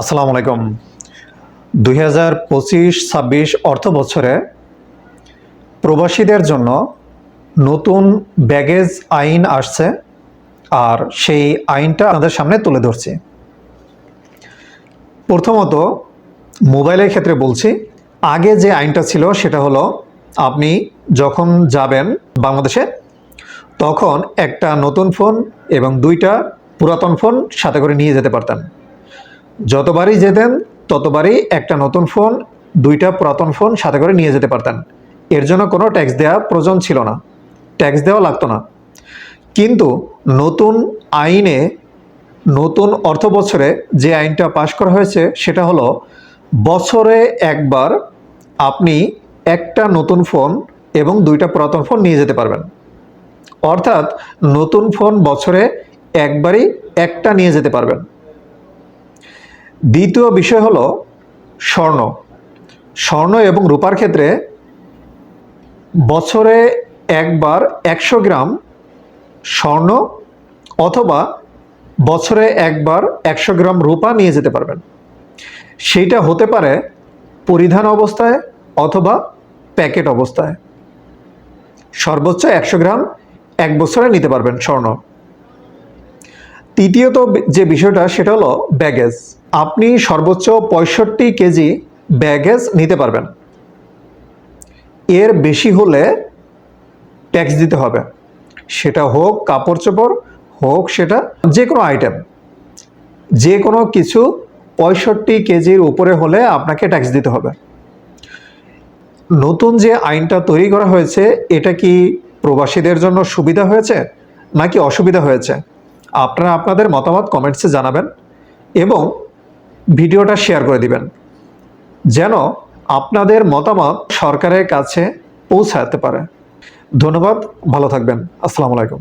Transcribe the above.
আসসালামু আলাইকুম। দুই হাজার পঁচিশ, ছাব্বিশ অর্থ বছরে প্রবাসীদের জন্য নতুন ব্যাগেজ আইন আসছে আর সেই আইনটা আমাদের সামনে তুলে ধরছি। প্রথমত মোবাইলের ক্ষেত্রে বলছি, আগে যে আইনটা ছিল সেটা হলো আপনি যখন যাবেন বাংলাদেশে, তখন একটা নতুন ফোন এবং দুইটা পুরাতন ফোন সাথে করে নিয়ে যেতে পারতেন। যতবারই যেতেন, ততবারই একটা নতুন ফোন, দুইটা পুরাতন ফোন সাথে করে নিয়ে যেতে পারতেন। এর জন্য কোনো ট্যাক্স দেওয়া প্রয়োজন ছিল না। ট্যাক্স দেওয়া লাগতো না। কিন্তু নতুন আইনে, নতুন অর্থ বছরে যে আইনটা পাশ করা হয়েছে, সেটা হলো বছরে একবার আপনি একটা নতুন ফোন এবং দুইটা পুরাতন ফোন নিয়ে যেতে পারবেন। অর্থাৎ নতুন ফোন বছরে একবারই একটা নিয়ে যেতে পারবেন। দ্বিতীয় বিষয় হলো স্বর্ণ। স্বর্ণ এবং রূপার ক্ষেত্রে বছরে একবার একশো গ্রাম স্বর্ণ অথবা বছরে একবার একশো গ্রাম রূপা নিয়ে যেতে পারবেন। সেইটা হতে পারে পরিধান অবস্থায় অথবা প্যাকেট অবস্থায়। সর্বোচ্চ একশো গ্রাম এক বছরে নিতে পারবেন স্বর্ণ। তৃতীয়ত যে বিষয়টা, সেটা হলো ব্যাগেজ। আপনি সর্বোচ্চ পঁয়ষট্টি কেজি ব্যাগেজ নিতে পারবেন। এর বেশি হলে ট্যাক্স দিতে হবে। সেটা হোক কাপড় চোপড়, হোক সেটা যে কোনো আইটেম যে কোনো কিছু পঁয়ষট্টি কেজির উপরে হলে আপনাকে ট্যাক্স দিতে হবে। নতুন যে আইনটা তৈরি করা হয়েছে, এটা কি প্রবাসীদের জন্য সুবিধা হয়েছে নাকি অসুবিধা হয়েছে? আপনারা আপনাদের মতামত কমেন্টসে জানাবেন এবং ভিডিওটা শেয়ার করে দিবেন। যেন আপনাদের মতামত সরকারের কাছে পৌঁছাতে পারে। ধন্যবাদ, ভালো থাকবেন। আসসালামু আলাইকুম।